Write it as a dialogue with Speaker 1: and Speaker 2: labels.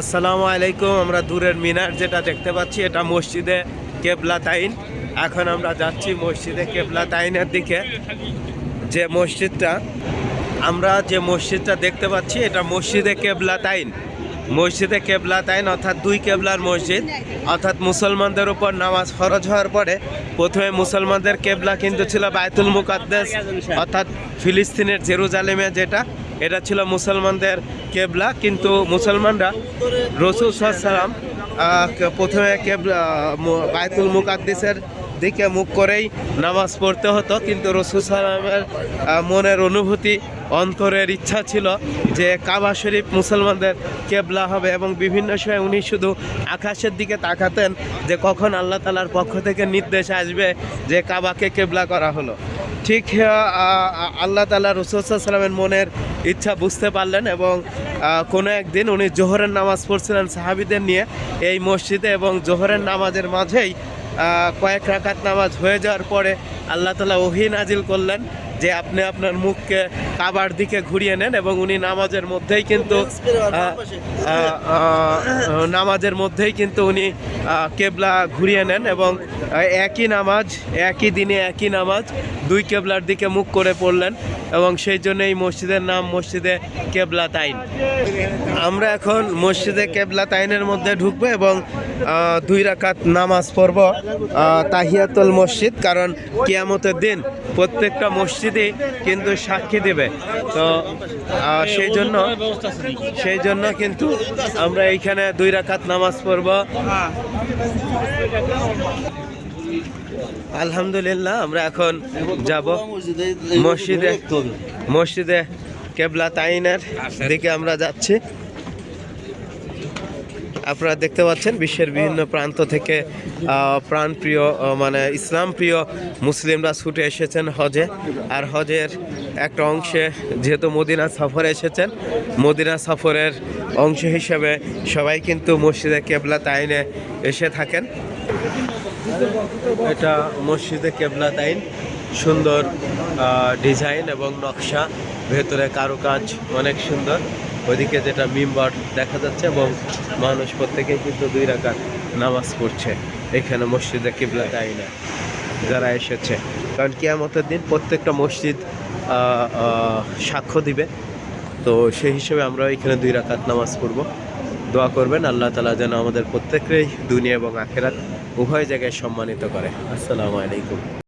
Speaker 1: আসসালামু আলাইকুম, আমরা দূরের মিনার যেটা দেখতে পাচ্ছি, এটা মসজিদে কেবলা তাইন। এখন আমরা যাচ্ছি মসজিদে কেবলা তাইনের দিকে। যে মসজিদটা, আমরা যে মসজিদটা দেখতে পাচ্ছি, এটা মসজিদে কেবলা তাইন। মসজিদে কেবলা তাইন, অর্থাৎ দুই কেবলার মসজিদ। অর্থাৎ মুসলমানদের উপর নামাজ ফরজ হওয়ার পরে, প্রথমে মুসলমানদের কেবলা কিন্তু ছিল বায়তুল মুকাদ্দাস, অর্থাৎ ফিলিস্তিনের জেরুজালেমে যেটা এটা ছিল মুসলমানদের কেবলা, কিন্তু মুসলমানরা রসুল সাল্লাম প্রথমে কেবলা বায়তুল মুকাদ্দিসের দিকে মুখ করেই নামাজ পড়তে হতো, কিন্তু রসুল সালামের মনের অনুভূতি, অন্তরের ইচ্ছা ছিল যে কাবা শরীফ মুসলমানদের কেবলা হবে এবং বিভিন্ন সময় উনি শুধু আকাশের দিকে তাকাতেন যে কখন আল্লাহ তালার পক্ষ থেকে নির্দেশ আসবে যে কাবাকে কেবলা করা হলো। ঠিক আল্লাহ তালা রসুলামের মনের ইচ্ছা বুঝতে পারলেন এবং কোনো একদিন উনি জোহরের নামাজ পড়ছিলেন সাহাবিদের নিয়ে এই মসজিদে এবং জোহরের নামাজের মাঝেই কয়েক রাকাত নামাজ হয়ে যাওয়ার পরে আল্লাহ তালা ওহি নাজিল করলেন। যে আপনি আপনার মুখকে কাবার দিকে ঘুরিয়ে নেন এবং উনি নামাজের মধ্যেই কিন্তু নামাজের মধ্যেই কিন্তু উনি কেবলা ঘুরিয়ে নেন এবং একই নামাজ একই দিনে একই নামাজ দুই কেবলার দিকে মুখ করে পড়লেন। এবং সেই জন্য এই মসজিদের নাম মসজিদে কেবলা তাইন। আমরা এখন মসজিদে কেবলা তাইনের মধ্যে ঢুকবো এবং দুই রাকাত নামাজ পড়ব তাহিয়াতুল মসজিদ, কারণ কিয়ামতের দিন প্রত্যেকটা মসজিদই কিন্তু সাক্ষী দেবে। তো সেই জন্য সেই জন্য কিন্তু আমরা এইখানে দুই রাকাত নামাজ পড়ব। আলহামদুলিল্লাহ, আমরা এখন যাব মসজিদে মসজিদে কেবলা তাইনের দিকে আমরা যাচ্ছি। আপনারা দেখতে পাচ্ছেন বিশ্বের বিভিন্ন প্রান্ত থেকে প্রাণপ্রিয় মানে ইসলাম প্রিয় মুসলিমরা ছুটে এসেছেন হজে। আর হজের একটা অংশে যেহেতু মদিনা সফরে এসেছেন, মদিনা সফরের অংশ হিসেবে সবাই কিন্তু মসজিদে কেবলা তাইনে এসে থাকেন। এটা মসজিদে কেবলা তাইন। সুন্দর ডিজাইন এবং নকশা। ভেতরে কারুকাজ অনেক সুন্দর। ওইদিকে যেটা মিম্বার দেখা যাচ্ছে এবং মানুষ প্রত্যেকেই কিন্তু দুই রাকাত নামাজ পড়ছে। এখানে মসজিদে কেবলা তাইনে যারা এসেছে। কারণ কিয়ামতের দিন প্রত্যেকটা মসজিদ সাক্ষ্য দিবে। তো সেই হিসেবে আমরা এখানে দুই রাকাত নামাজ পড়ব। দোয়া করবেন, আল্লাহ তালা যেন আমাদের প্রত্যেকেই দুনিয়া এবং আখেরাত উভয় জায়গায় সম্মানিত করে। আসসালামু আলাইকুম।